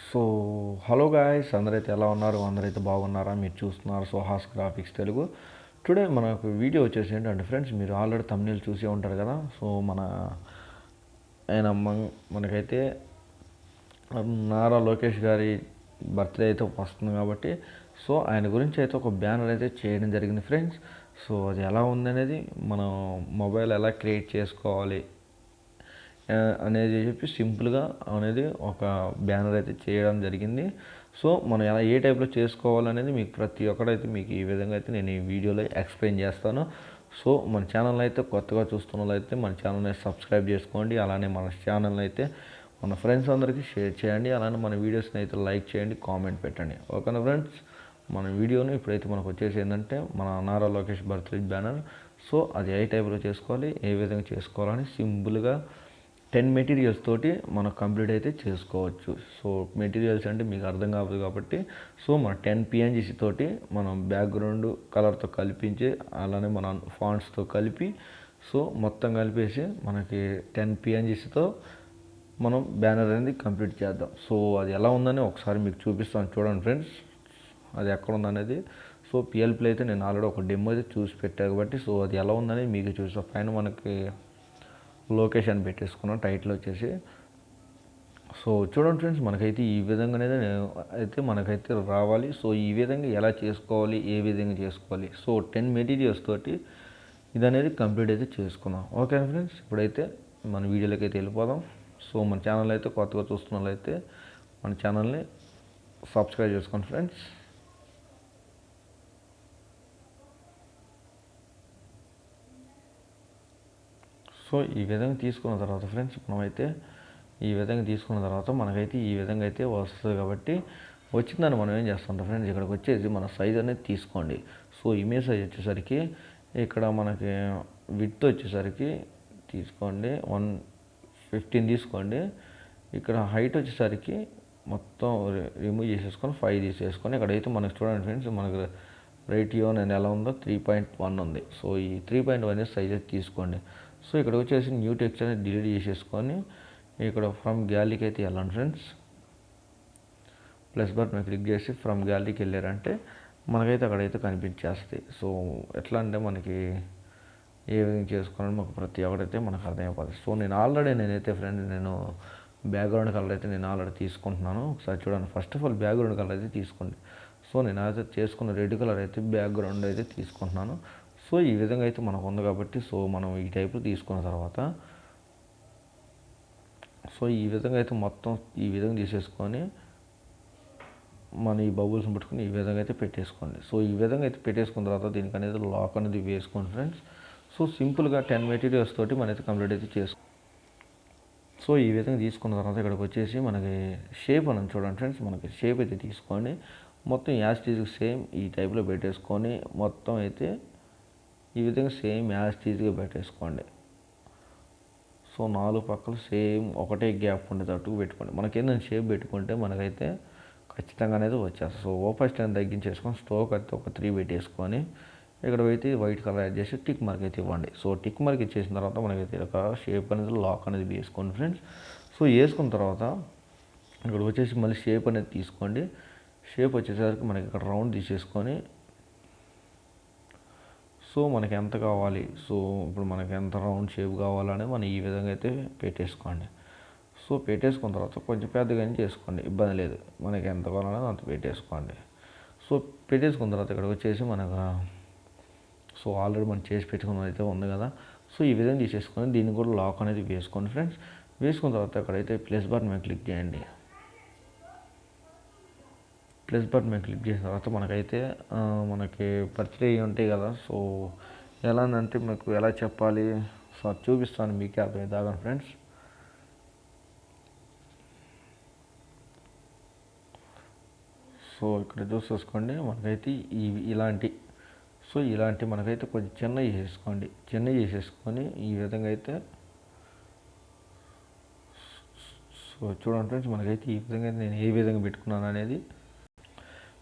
So hello guys అందరైతే ఎలా ఉన్నారు? అందరైతే బాగున్నారా? మీరు చూస్తున్నారు సోహాస్ గ్రాఫిక్స్ తెలుగు. టుడే మనకు వీడియో వచ్చేసి ఏంటంటే ఫ్రెండ్స్ మీరు ఆల్రెడీ తమిళ చూసే ఉంటారు కదా? సో మన ఆయన మనకైతే నారా లోకేష్ గారి బర్త్డే అయితే వస్తుంది కాబట్టి సో ఆయన గురించి అయితే ఒక బ్యానర్ అయితే చేయడం జరిగింది ఫ్రెండ్స్. సో అది ఎలా ఉందనేది మనం మొబైల్ ఎలా క్రియేట్ చేసుకోవాలి అనేది చెప్పి సింపుల్గా అనేది ఒక బ్యానర్ అయితే చేయడం జరిగింది. సో మనం ఎలా ఏ టైప్లో చేసుకోవాలనేది మీకు ప్రతి ఒక్కడైతే మీకు ఈ విధంగా అయితే నేను ఈ వీడియోలో ఎక్స్ప్లెయిన్ చేస్తాను. సో మన ఛానల్ అయితే కొత్తగా చూస్తున్న అయితే మన ఛానల్ని సబ్స్క్రైబ్ చేసుకోండి. అలానే మన ఛానల్ అయితే మన ఫ్రెండ్స్ అందరికీ షేర్ చేయండి. అలానే మన వీడియోస్ని అయితే లైక్ చేయండి కామెంట్ పెట్టండి. ఓకేనా ఫ్రెండ్స్? మన వీడియోని ఇప్పుడైతే మనకు వచ్చేసి ఏంటంటే మన Nara Lokesh birthday banner. So అది ఏ టైప్లో చేసుకోవాలి ఏ విధంగా చేసుకోవాలని సింపుల్గా టెన్ మెటీరియల్స్ తోటి మనం కంప్లీట్ అయితే చేసుకోవచ్చు. సో మెటీరియల్స్ అంటే మీకు అర్థం కావదు కాబట్టి సో మన టెన్ పిఎన్జీసీ తోటి మనం బ్యాక్గ్రౌండ్ కలర్తో కల్పించి అలానే మన ఫాంట్స్తో కలిపి సో మొత్తం కలిపేసి మనకి టెన్ పిఎన్జీసీతో మనం బ్యానర్ అనేది కంప్లీట్ చేద్దాం. సో అది ఎలా ఉందని ఒకసారి మీకు చూపిస్తాను. చూడండి ఫ్రెండ్స్ అది ఎక్కడ ఉందనేది. సో పిఎల్పి అయితే నేను ఆల్రెడీ ఒక డెమో అయితే చూసి పెట్టాను కాబట్టి సో అది ఎలా ఉందని మీకు చూస్తాను పైన మనకి లొకేషన్ పెట్టేసుకున్నాం టైటిల్ వచ్చేసి. సో చూడండి ఫ్రెండ్స్ మనకైతే ఈ విధంగానే నేను అయితే మనకైతే రావాలి. సో ఈ విధంగా ఎలా చేసుకోవాలి ఏ విధంగా చేసుకోవాలి. సో టెన్ మెటీరియల్స్ తోటి ఇది అనేది కంప్లీట్ అయితే చేసుకున్నాం. ఓకే ఫ్రెండ్స్ ఇప్పుడైతే మన వీడియోలోకి అయితే వెళ్ళిపోదాం. సో మన ఛానల్ అయితే కొత్తగా చూస్తున్న మన ఛానల్ని సబ్స్క్రైబ్ చేసుకోండి ఫ్రెండ్స్ సో ఈ విధంగా తీసుకున్న తర్వాత ఫ్రెండ్స్ మనమైతే ఈ విధంగా తీసుకున్న తర్వాత మనకైతే ఈ విధంగా అయితే వస్తుంది కాబట్టి వచ్చిందని మనం ఏం చేస్తుంటాం ఫ్రెండ్స్ ఇక్కడికి వచ్చేసి మన సైజ్ అనేది తీసుకోండి. సో ఇమేజ్ సైజ్ వచ్చేసరికి ఇక్కడ మనకి విత్ వచ్చేసరికి తీసుకోండి. వన్ ఫిఫ్టీన్ తీసుకోండి. ఇక్కడ హైట్ వచ్చేసరికి మొత్తం రిమూవ్ చేసేసుకొని ఫైవ్ తీసేసుకొని ఇక్కడైతే మనకు చూడండి ఫ్రెండ్స్ మనకు రేటియో నేను ఎలా ఉందో త్రీ పాయింట్ వన్ ఉంది. సో ఈ త్రీ పాయింట్ వన్ సైజ్ తీసుకోండి. సో ఇక్కడ వచ్చేసి న్యూ టెక్స్ట్ అనేది డిలీట్ చేసేసుకొని ఇక్కడ ఫ్రమ్ గ్యాలీకి అయితే వెళ్ళండి ఫ్రెండ్స్ ప్లస్ బటన్ క్లిక్ చేసి ఫ్రమ్ గ్యాలరీకి వెళ్ళారంటే మనకైతే అక్కడైతే కనిపించేస్తుంది సో ఎట్లా అంటే మనకి ఏ విధంగా చేసుకోవాలని మాకు ప్రతి ఒక్కటైతే మనకు అర్థమైపోతుంది. సో నేను ఆల్రెడీ నేనైతే ఫ్రెండ్ నేను బ్యాక్గ్రౌండ్ కలర్ అయితే నేను ఆల్రెడీ తీసుకుంటున్నాను. ఒకసారి చూడండి. First of all background colour అయితే తీసుకోండి. సో నేను అయితే చేసుకున్న రెడ్ కలర్ అయితే బ్యాక్గ్రౌండ్ అయితే తీసుకుంటున్నాను. సో ఈ విధంగా అయితే మనకు ఉంది కాబట్టి సో మనం ఈ టైపు తీసుకున్న తర్వాత సో ఈ విధంగా అయితే మొత్తం ఈ విధంగా తీసేసుకొని మన ఈ బబుల్స్ని పట్టుకుని ఈ విధంగా అయితే పెట్టేసుకోండి. సో ఈ విధంగా అయితే పెట్టేసుకున్న తర్వాత దీనికి అనేది లాక్ అనేది వేసుకోండి ఫ్రెండ్స్. సో సింపుల్గా టెన్ మెటీరియల్స్ తోటి మనైతే అయితే కంప్లీట్ అయితే చేసుకో సో ఈ విధంగా తీసుకున్న తర్వాత ఇక్కడికి వచ్చేసి మనకి షేప్ అని చూడండి ఫ్రెండ్స్. మనకి షేప్ అయితే తీసుకోండి. మొత్తం యాస్టీజ్కి సేమ్ ఈ టైప్లో పెట్టేసుకొని మొత్తం అయితే ఈ విధంగా సేమ్ యాస్టీజ్గా పెట్టేసుకోండి. సో నాలుగు పక్కలు సేమ్ ఒకటే గ్యాప్ ఉండేటట్టు పెట్టుకోండి. మనకేంటంటే షేప్ పెట్టుకుంటే మనకైతే ఖచ్చితంగా అనేది వచ్చేస్తుంది. సో ఓపర్ స్టాండ్ తగ్గించేసుకొని స్టోక్ అయితే ఒక త్రీ పెట్టేసుకొని ఇక్కడ అయితే వైట్ కలర్ యాడ్ చేసి టిక్ మార్క్ అయితే ఇవ్వండి. సో టిక్ మార్క్ ఇచ్చేసిన తర్వాత మనకైతే ఒక షేప్ అనేది లాక్ అనేది వేసుకోండి ఫ్రెండ్స్. సో వేసుకున్న తర్వాత ఇక్కడ వచ్చేసి మళ్ళీ షేప్ అనేది తీసుకోండి. షేప్ వచ్చేసరికి మనకి ఇక్కడ రౌండ్ తీసేసుకొని సో మనకి ఎంత కావాలి? సో ఇప్పుడు మనకి ఎంత రౌండ్ షేప్ కావాలని మనం ఈ విధంగా అయితే పెట్టేసుకోండి. సో పెట్టేసుకున్న తర్వాత కొంచెం పెద్దగానే చేసుకోండి. ఇబ్బంది లేదు. మనకి ఎంత కావాలనేది అంత పెట్టేసుకోండి. సో పెట్టేసుకున్న తర్వాత ఇక్కడ వచ్చేసి మనకు సో ఆల్రెడీ మనం చేసి పెట్టుకున్నది అయితే ఉంది కదా. సో ఈ విధంగా తీసేసుకొని దీన్ని కూడా లాక్ అనేది వేసుకోండి ఫ్రెండ్స్. వేసుకున్న తర్వాత అక్కడైతే ప్లస్ బటన్ మీద క్లిక్ చేయండి. ప్లస్ బటన్ మీద క్లిక్ చేసిన తర్వాత మనకైతే మనకి బర్త్డే ఉంటాయి కదా. సో ఎలా అంటే మీకు ఎలా చెప్పాలి? సో అది చూపిస్తాను మీకే అర్థం దాగా ఫ్రెండ్స్. సో ఇక్కడ చూసేసుకోండి మనకైతే ఈ ఇలాంటి సో ఇలాంటి మనకైతే కొంచెం చిన్న చేసేసుకోండి చిన్న చేసేసుకొని ఈ విధంగా అయితే సో చూడండి ఫ్రెండ్స్ మనకైతే ఈ విధంగా నేను ఏ విధంగా పెట్టుకున్నాను అనేది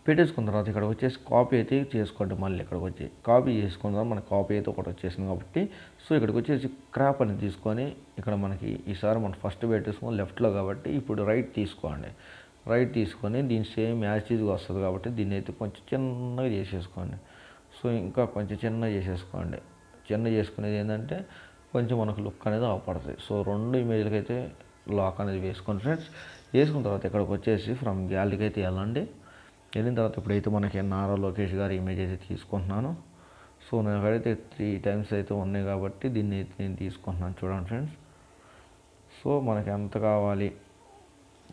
పెట్టేసుకున్న తర్వాత ఇక్కడ వచ్చేసి కాపీ అయితే చేసుకోండి. మళ్ళీ ఇక్కడికి వచ్చి కాపీ చేసుకున్న తర్వాత మనకి కాపీ అయితే ఒకటి వచ్చేసింది కాబట్టి సో ఇక్కడికి వచ్చేసి క్రాప్ అనేది తీసుకొని ఇక్కడ మనకి ఈసారి మనం ఫస్ట్ పెట్టేసుకుని లెఫ్ట్లో కాబట్టి ఇప్పుడు రైట్ తీసుకోండి. రైట్ తీసుకొని దీని సేమ్ యాసిడ్గా వస్తుంది కాబట్టి దీన్ని అయితే కొంచెం చిన్నగా చేసేసుకోండి. సో ఇంకా కొంచెం చిన్నగా చేసేసుకోండి. చిన్న చేసుకునేది ఏంటంటే కొంచెం మనకు లుక్ అనేది అవపడుతుంది సో రెండు ఇమేజ్లకి అయితే లాక్ అనేది వేసుకోండి ఫ్రెండ్స్ వేసుకున్న తర్వాత ఇక్కడికి వచ్చేసి ఫ్రమ్ గ్యాలరీకి అయితే వెళ్ళండి. వెళ్ళిన తర్వాత ఇప్పుడైతే మనకి నారా లోకేష్ గారి ఇమేజ్ అయితే తీసుకుంటున్నాను. సో నేను అక్కడైతే త్రీ టైమ్స్ అయితే ఉన్నాయి కాబట్టి దీన్ని అయితే నేను తీసుకుంటున్నాను చూడండి ఫ్రెండ్స్ సో మనకి ఎంత కావాలి?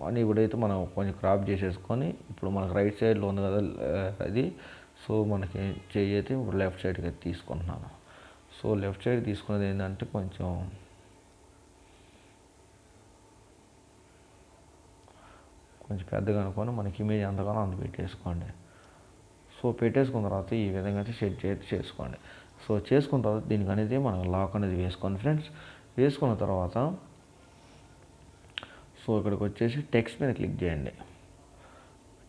అని ఇప్పుడైతే మనం కొంచెం క్రాప్ చేసేసుకొని ఇప్పుడు మనకు రైట్ సైడ్లో ఉంది కదా అది. సో మనకి చెయ్యి అయితే ఇప్పుడు లెఫ్ట్ సైడ్కి అయితే తీసుకుంటున్నాను. సో లెఫ్ట్ సైడ్ తీసుకున్నది ఏంటంటే కొంచెం కొంచెం పెద్దగా అనుకొని మనకి ఇమేజ్ ఎంతగానో అంత పెట్టేసుకోండి. సో పెట్టేసుకున్న తర్వాత ఈ విధంగా అయితే షెడ్ చేసి చేసుకోండి. సో చేసుకున్న తర్వాత దీనికి అనేది మనం లాక్ అనేది వేసుకోండి ఫ్రెండ్స్ వేసుకున్న తర్వాత సో ఇక్కడికి వచ్చేసి టెక్స్ట్ మీద క్లిక్ చేయండి.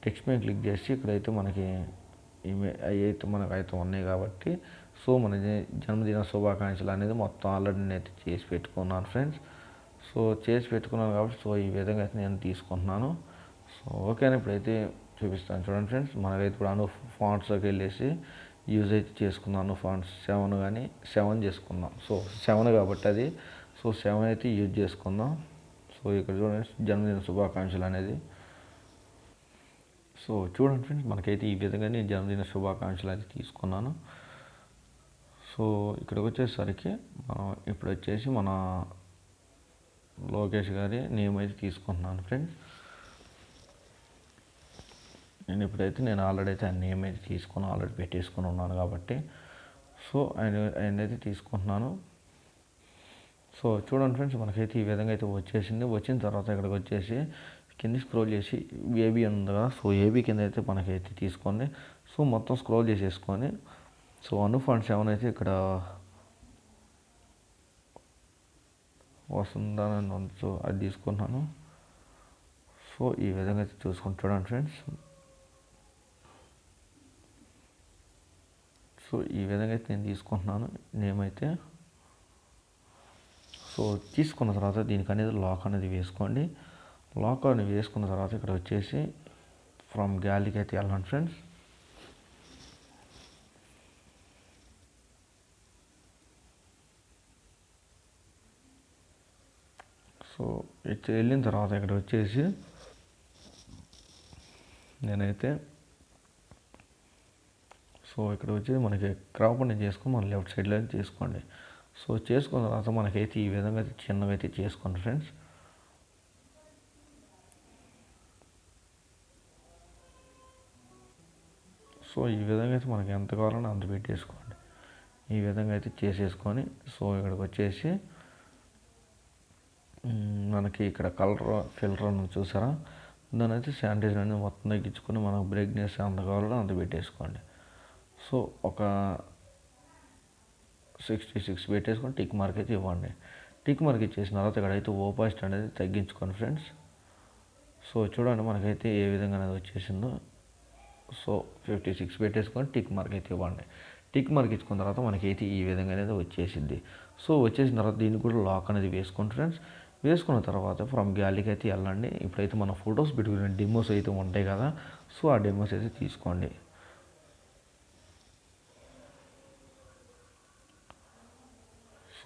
టెక్స్ట్ మీద క్లిక్ చేసి ఇక్కడైతే మనకి ఇమే అవి అయితే మనకు అయితే ఉన్నాయి కాబట్టి సో మన జన్మదిన శుభాకాంక్షలు అనేది మొత్తం ఆల్రెడీ నేనైతే చేసి పెట్టుకున్నాను ఫ్రెండ్స్ సో చేసి పెట్టుకున్నాను కాబట్టి సో ఈ విధంగా అయితే నేను తీసుకుంటున్నాను. ఓకే ఇప్పుడు ఇప్పుడైతే చూపిస్తాను. చూడండి ఫ్రెండ్స్ మనకైతే ఇప్పుడు అను ఫాంట్స్లోకి వెళ్ళేసి యూజ్ అయితే చేసుకున్నాను ఫాంట్స్ సెవెన్ కానీ సెవెన్ చేసుకుందాం. సో సెవెన్ కాబట్టి అది. సో సెవెన్ అయితే యూజ్ చేసుకుందాం. సో ఇక్కడ చూడండి జన్మదిన శుభాకాంక్షలు అనేది. సో చూడండి ఫ్రెండ్స్ మనకైతే ఈ విధంగా నేను జన్మదిన శుభాకాంక్షలు అయితే తీసుకున్నాను. సో ఇక్కడికి వచ్చేసరికి మనం ఇప్పుడు వచ్చేసి మన లోకేష్ గారి నేమ్ అయితే తీసుకుంటున్నాను ఫ్రెండ్స్. నేను ఇప్పుడైతే నేను ఆల్రెడీ అయితే ఆ నేమ్ అయితే తీసుకొని ఆల్రెడీ పెట్టేసుకొని ఉన్నాను కాబట్టి సో ఆయన ఆయన అయితే తీసుకుంటున్నాను. సో చూడండి ఫ్రెండ్స్ మనకైతే ఈ విధంగా అయితే వచ్చేసింది. వచ్చిన తర్వాత ఇక్కడికి వచ్చేసి కింద స్క్రోల్ చేసి ఏబీ ఉంది కదా సో ఏబీ కింద అయితే మనకైతే తీసుకోండి. సో మొత్తం స్క్రోల్ చేసేసుకొని సో అను ఫండ్ సెవెన్ అయితే ఇక్కడ వస్తుందని సో అది తీసుకున్నాను సో ఈ విధంగా అయితే చూసుకొని చూడండి ఫ్రెండ్స్. సో ఈ విధంగా అయితే నేను తీసుకుంటున్నాను. నేమైతే సో తీసుకున్న తర్వాత దీనికి అనేది లాక్ అనేది వేసుకోండి. లాక్ అనేది వేసుకున్న తర్వాత ఇక్కడ వచ్చేసి ఫ్రమ్ గ్యాలరీకి అయితే వెళ్ళండి ఫ్రెండ్స్. సో వెళ్ళిన తర్వాత ఇక్కడ వచ్చేసి నేనైతే సో ఇక్కడ వచ్చి మనకి క్రాప్ అనేది చేసుకొని మన లెఫ్ట్ సైడ్లో చేసుకోండి. సో చేసుకున్న తర్వాత మనకైతే ఈ విధంగా అయితే చిన్నగా అయితే చేసుకోండి ఫ్రెండ్స్. సో ఈ విధంగా అయితే మనకి ఎంత కావాలన్నా అంత పెట్టేసుకోండి. ఈ విధంగా అయితే చేసేసుకొని సో ఇక్కడికి వచ్చేసి మనకి ఇక్కడ కలర్ ఫిల్టర్ అని చూసారా? దాని అయితే శానిటైజర్ అనేది మొత్తం తగ్గించుకొని మనకు బ్రైట్నెస్ అంత కావాలో అంత పెట్టేసుకోండి. సో ఒక సిక్స్టీ సిక్స్ పెట్టేసుకొని టిక్ మార్క్ అయితే ఇవ్వండి. టిక్ మార్క్ ఇచ్చేసిన తర్వాత ఇక్కడైతే ఓపాసిటీ అనేది తగ్గించుకోండి ఫ్రెండ్స్. సో చూడండి మనకైతే ఏ విధంగా అనేది వచ్చేసిందో. సో ఫిఫ్టీ సిక్స్ పెట్టేసుకొని టిక్ మార్క్ అయితే ఇవ్వండి. టిక్ మార్క్ ఇచ్చుకున్న తర్వాత మనకైతే ఈ విధంగా అనేది వచ్చేసింది. సో వచ్చేసిన తర్వాత దీనికి కూడా లాక్ అనేది వేసుకోండి ఫ్రెండ్స్. వేసుకున్న తర్వాత ఫ్రమ్ గ్యాలీకి అయితే వెళ్ళండి. ఇప్పుడైతే మన ఫొటోస్ పెట్టుకునే డెమోస్ అయితే ఉంటాయి కదా. సో ఆ డెమోస్ అయితే తీసుకోండి.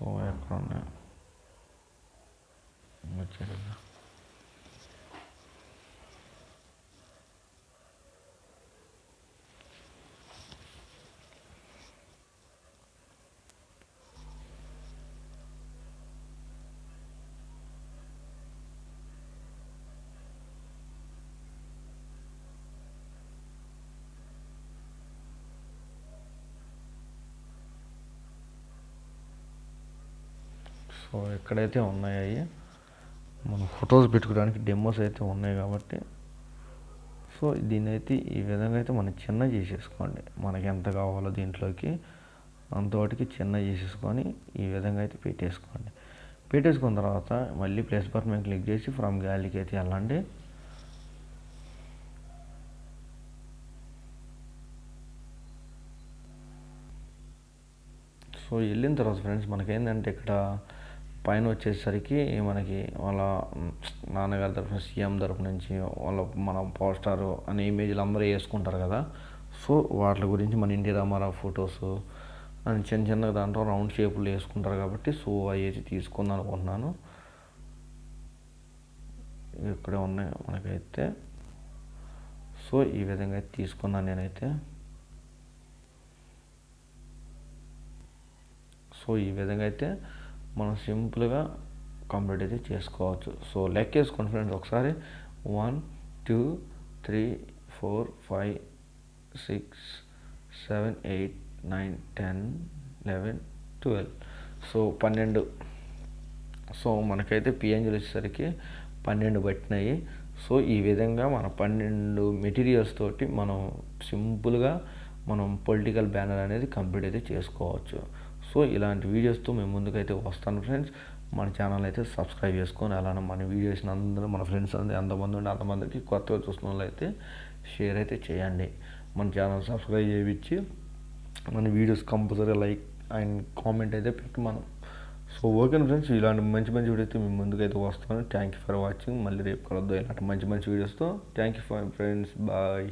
సో ఎక్కడ ఉన్నాయి వచ్చేది సో ఎక్కడైతే ఉన్నాయో అవి మనం ఫొటోస్ పెట్టుకోవడానికి డెమోస్ అయితే ఉన్నాయి కాబట్టి సో దీన్ని అయితే ఈ విధంగా అయితే మనం చిన్న చేసేసుకోండి. మనకి ఎంత కావాలో దీంట్లోకి అంతవాటికి చిన్న చేసేసుకొని ఈ విధంగా అయితే పెట్టేసుకోండి. పెట్టేసుకున్న తర్వాత మళ్ళీ ప్లేస్ బర్ మేము క్లిక్ చేసి ఫ్రమ్ గ్యాలరీకి అయితే వెళ్ళండి. సో వెళ్ళిన తర్వాత ఫ్రెండ్స్ మనకేంటంటే ఇక్కడ పైన వచ్చేసరికి మనకి వాళ్ళ నాన్నగారి తరఫున సీఎం తరఫు నుంచి వాళ్ళ మన పోస్టారు అనే ఇమేజ్లు అందరూ వేసుకుంటారు కదా. సో వాటి గురించి మన ఎన్టీ రామారావు ఫొటోస్ అని చిన్న చిన్న దాంట్లో రౌండ్ షేపులు వేసుకుంటారు కాబట్టి సో అవి తీసుకుందాం అనుకుంటున్నాను. ఇక్కడే ఉన్నాయి మనకైతే. సో ఈ విధంగా అయితే తీసుకున్నాను నేనైతే. సో ఈ విధంగా అయితే మనం సింపుల్గా కంప్లీట్ అయితే చేసుకోవచ్చు. సో లెక్క వేసుకోండి ఫ్రెండ్స్ ఒకసారి. One two three four five six seven eight nine ten eleven twelve. So పన్నెండు. సో మనకైతే పిఎన్జీలు వచ్చేసరికి పన్నెండు పట్టినాయి. సో ఈ విధంగా మన పన్నెండు మెటీరియల్స్ తోటి మనం సింపుల్గా మనం పొలిటికల్ బ్యానర్ అనేది కంప్లీట్ అయితే చేసుకోవచ్చు. సో ఇలాంటి వీడియోస్తో మేము ముందుకైతే వస్తాను ఫ్రెండ్స్. మన ఛానల్ అయితే సబ్స్క్రైబ్ చేసుకొని అలానే మన వీడియోస్ అందరూ మన ఫ్రెండ్స్ అందరూ ఎంతమంది ఉండి అంతమందికి కొత్తగా చూస్తున్న వాళ్ళు అయితే షేర్ అయితే చేయండి. మన ఛానల్ సబ్స్క్రైబ్ చేయించి మన videos compulsory like and comment అయితే పెట్టి మనం. సో ఓకే ఫ్రెండ్స్ ఇలాంటి మంచి మంచి వీడియో అయితే మేము ముందుకైతే వస్తాను. థ్యాంక్ యూ ఫర్ వాచింగ్ మళ్ళీ రేపు కలుద్దాం ఇలాంటి మంచి మంచి వీడియోస్తో. Thank you for friends bye